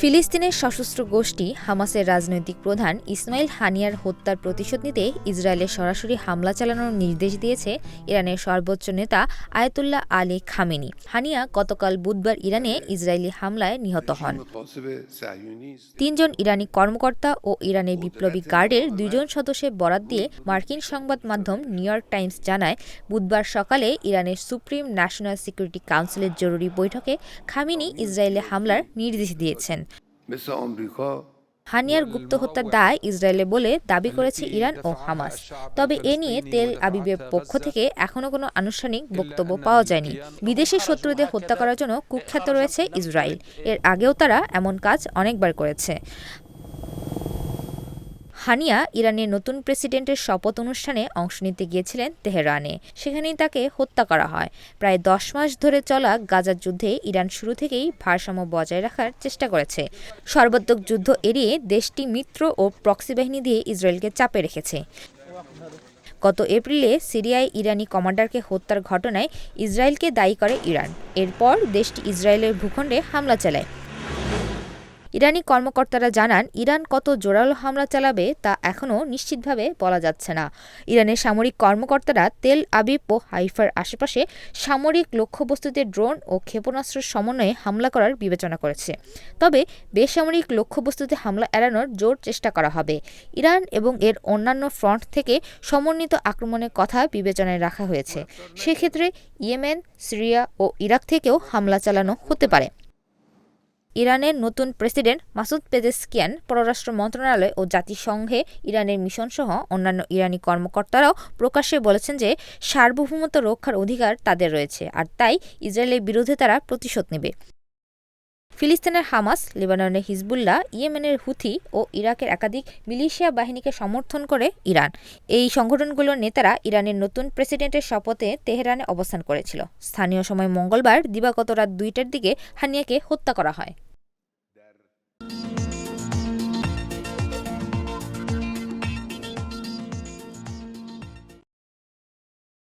ফিলিস্তিনের সশস্ত্র গোষ্ঠী হামাসের রাজনৈতিক প্রধান ইসমাইল হানিয়ার হত্যার প্রতিশোধ নিতে ইসরায়েলে সরাসরি হামলা চালানোর নির্দেশ দিয়েছে ইরানের সর্বোচ্চ নেতা আয়তুল্লাহ আলী খামেনি। হানিয়া গতকাল বুধবার ইরানে ইসরায়েলি হামলায় নিহত হন। তিনজন ইরানি কর্মকর্তা ও ইরানের বিপ্লবী গার্ডের দুজন সদস্যের বরাত দিয়ে মার্কিন সংবাদ মাধ্যম নিউ ইয়র্ক টাইমস জানায়, বুধবার সকালে ইরানের সুপ্রিম ন্যাশনাল সিকিউরিটি কাউন্সিলের জরুরি বৈঠকে খামিনি ইসরায়েলে হামলার নির্দেশ দিয়েছেন। হানিয়ার গুপ্ত হত্যার দায় ইসরায়েলে বলে দাবি করেছে ইরান ও হামাস। তবে এ নিয়ে তেল আবিবের পক্ষ থেকে এখনও কোনো আনুষ্ঠানিক বক্তব্য পাওয়া যায়নি। বিদেশি শত্রুদের হত্যা করার জন্য কুখ্যাত রয়েছে ইসরায়েল। এর আগেও তারা এমন কাজ অনেকবার করেছে। হানিয়া ইরানের নতুন প্রেসিডেন্টের শপথ অনুষ্ঠানে অংশ নিতে গিয়েছিলেন তেহরানে। সেখানেই তাকে হত্যা করা হয়। প্রায় দশ মাস ধরে চলা গাজার যুদ্ধে ইরান শুরু থেকেই ভারসাম্য বজায় রাখার চেষ্টা করেছে। সর্বাত্মক যুদ্ধ এড়িয়ে দেশটি মিত্র ও প্রক্সি বাহিনী দিয়ে ইসরায়েলকে চাপে রেখেছে। গত এপ্রিলে সিরিয়ায় ইরানি কমান্ডারকে হত্যার ঘটনায় ইসরায়েলকে দায়ী করে ইরান। এরপর দেশটি ইসরায়েলের ভূখণ্ডে হামলা চালায়। ইরানি কর্মকর্তারা জানান, ইরান কত জোরালো হামলা চালাবে তা এখনও নিশ্চিতভাবে বলা যাচ্ছে না। ইরানের সামরিক কর্মকর্তারা তেল আবিব ও হাইফার আশেপাশে সামরিক লক্ষ্যবস্তুতে ড্রোন ও ক্ষেপণাস্ত্র সমন্বয়ে হামলা করার বিবেচনা করেছে। তবে বেসামরিক লক্ষ্যবস্তুতে হামলা এড়ানোর জোর চেষ্টা করা হবে। ইরান এবং এর অন্যান্য ফ্রন্ট থেকে সমন্বিত আক্রমণের কথা বিবেচনায় রাখা হয়েছে। সেক্ষেত্রে ইয়েমেন, সিরিয়া ও ইরাক থেকেও হামলা চালানো হতে পারে। ইরানের নতুন প্রেসিডেন্ট মাসুদ পেজেস্কিয়ান পররাষ্ট্র মন্ত্রণালয় ও জাতিসংঘে ইরানের মিশনসহ অন্যান্য ইরানি কর্মকর্তারাও প্রকাশ্যে বলেছেন যে সার্বভৌমত্ব রক্ষার অধিকার তাদের রয়েছে আর তাই ইসরায়েলের বিরুদ্ধে তারা প্রতিশোধ নেবে। ফিলিস্তিনের হামাস, লেবাননের হিজবুল্লাহ, ইয়েমেনের হুথি ও ইরাকের একাধিক মিলিশিয়া বাহিনীকে সমর্থন করে ইরান। এই সংগঠনগুলোর নেতারা ইরানের নতুন প্রেসিডেন্টের শপথে তেহরানে অবস্থান করেছিল। স্থানীয় সময় মঙ্গলবার দিবাগত রাত দুইটার দিকে হানিয়াকে হত্যা করা হয়।